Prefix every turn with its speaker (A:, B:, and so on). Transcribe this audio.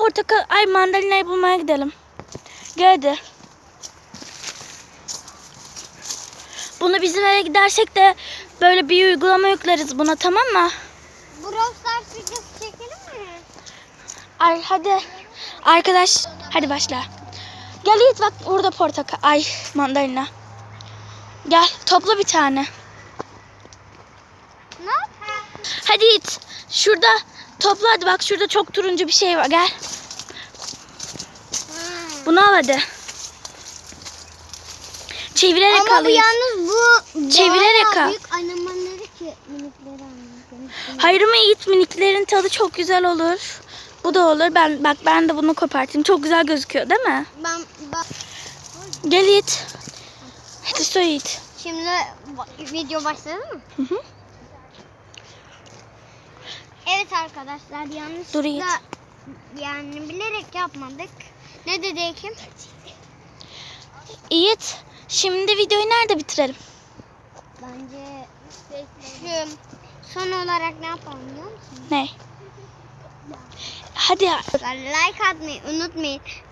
A: portakal, ay mandalinayı bulmaya gidelim. Gel hadi. Bunu bizim eve gidersek de böyle bir uygulama yükleriz buna tamam mı?
B: Brawl Stars videosu çekelim mi?
A: Ay hadi. Arkadaş hadi başla. Gel Yiğit bak burada portakal. Ay mandalina. Gel topla bir tane.
B: Ne?
A: Hadi Yiğit. Şurada topla hadi bak şurada çok turuncu bir şey var gel. Bunu al hadi. Çevirerek
B: Ama
A: al
B: bu
A: Yiğit.
B: yalnız bu
A: Çevirerek al.
B: büyük annemanları ki minikleri.
A: Hayır ama Yiğit miniklerin tadı çok güzel olur. Bu da olur. Ben bak ben de bunu kopartayım. Çok güzel gözüküyor değil mi?
B: Ben, ben
A: Gel Yiğit. Hadi soy Yiğit.
B: şimdi video başladı mı?
A: Hı hı.
B: Evet arkadaşlar
A: Dur Yiğit.
B: yanlışlıkla yani bilerek yapmadık. Ne dedi Ekim?
A: Yiğit. Şimdi videoyu nerede bitirelim?
B: Bence şu son olarak ne yapalım biliyor musun?
A: Ne? Hadi.
B: Like atmayı unutmayın.